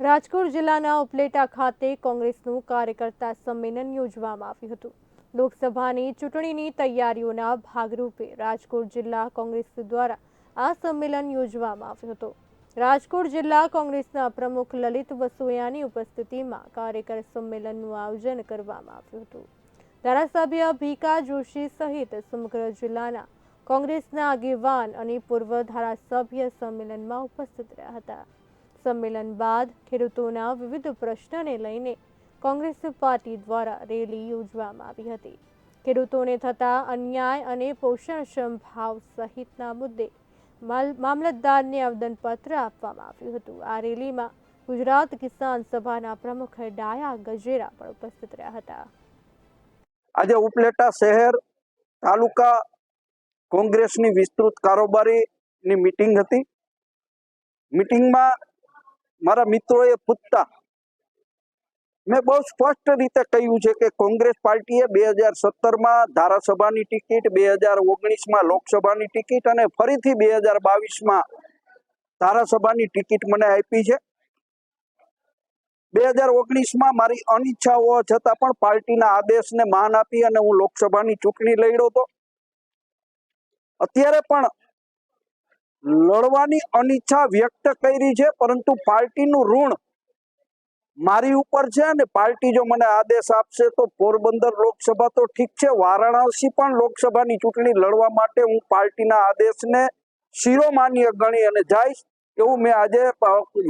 રાજકોટ જિલ્લાના ઉપલેટા ખાતે કોંગ્રેસનું કાર્યકર્તા સંમેલન યોજવામાં આવ્યું હતું. લોકસભાની ચૂંટણીની તૈયારીઓના ભાગરૂપે રાજકોટ જિલ્લા કોંગ્રેસ દ્વારા આ સંમેલન યોજવામાં આવ્યું હતું. રાજકોટ જિલ્લા કોંગ્રેસના પ્રમુખ લલિત વસોયાની ઉપસ્થિતિમાં કાર્યકર સંમેલનનું આયોજન કરવામાં આવ્યું હતું. ધારાસભ્ય ભીકા જોશી સહિત સમગ્ર જિલ્લાના કોંગ્રેસના આગેવાન અને પૂર્વ ધારાસભ્ય સંમેલનમાં ઉપસ્થિત રહ્યા હતા. સંમેલન બાદ ખેડૂતોના વિવિધ પ્રશ્નને લઈને કોંગ્રેસ પાર્ટી દ્વારા રેલી યોજવામાં આવી હતી. ખેડૂતોને થતા અન્યાય અને પોષણક્ષમ ભાવ સહિતના મુદ્દે મામલતદારને આવેદનપત્ર આપવામાં આવ્યું હતું. આ રેલીમાં ગુજરાત કિસાન સભાના પ્રમુખ ડાયા ગજેરા પણ ઉપસ્થિત રહ્યા હતા. આજે ઉપલેટા શહેર તાલુકા કોંગ્રેસની વિસ્તૃત કારોબારીની મીટિંગ હતી. મિટિંગમાં મારા મિત્રોએ પૂછતા, મેં બહુ સ્પષ્ટ રીતે કહ્યું છે કે કોંગ્રેસ પાર્ટીએ બે હજાર સત્તરમાં ધારાસભાની ટિકિટ, બે હજાર ઓગણીસમાં લોકસભાની ટિકિટ અને ફરીથી બે હજાર બાવીસમાં ધારાસભાની ટિકિટ મને આપી છે. બે હજાર ઓગણીસમાં મારી અનિચ્છા હોવા છતાં પણ પાર્ટીના આદેશને માન આપી અને હું લોકસભાની ચૂંટણી લડ્યો હતો. અત્યારે પણ લડવાની અનિચ્છા વ્યક્ત કરી છે, પરંતુ પાર્ટીનું ઋણ મારી ઉપર છે અને પાર્ટી જો મને આદેશ આપશે તો પોરબંદર લોકસભા તો ઠીક છે, વારાણસી પણ લોકસભાની ચૂંટણી લડવા માટે હું પાર્ટીના આદેશને શિરોમાન્ય ગણી અને જઈશ એવું મેં આજે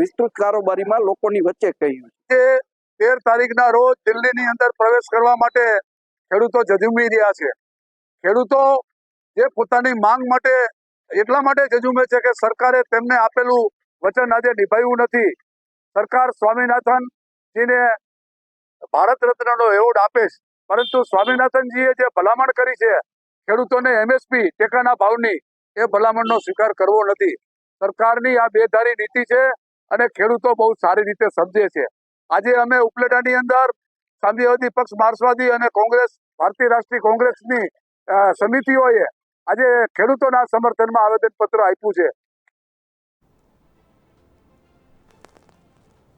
વિસ્તૃત કારોબારીમાં લોકોની વચ્ચે કહ્યું કે તેર તારીખના રોજ દિલ્હીની અંદર પ્રવેશ કરવા માટે ખેડૂતો જજુમી રહ્યા છે. ખેડૂતો જે પોતાની માંગ માટે એટલા માટે જજુમે છે કે સરકારે તેમને આપેલું વચન આજે નિભાવ્યું નથી. સરકાર સ્વામિનાથનજીને ભારત રત્નનો એવોર્ડ આપે છે. પરંતુ સ્વામિનાથનજીએ જે ભલામણ કરી છે, ખેડૂતોને એમએસપી ટેકાના ભાવની, એ ભલામણનો સ્વીકાર કરવો નથી. સરકારની આ બેધારી નીતિ છે અને ખેડૂતો બહુ સારી રીતે સમજે છે. આજે અમે ઉપલેટાની અંદર સામ્યવાદી પક્ષ માર્ક્સવાદી અને કોંગ્રેસ, ભારતીય રાષ્ટ્રીય કોંગ્રેસની સમિતિઓએ આજે ખેડૂતોના સમર્થનમાં આવેદનપત્ર આપ્યું છે.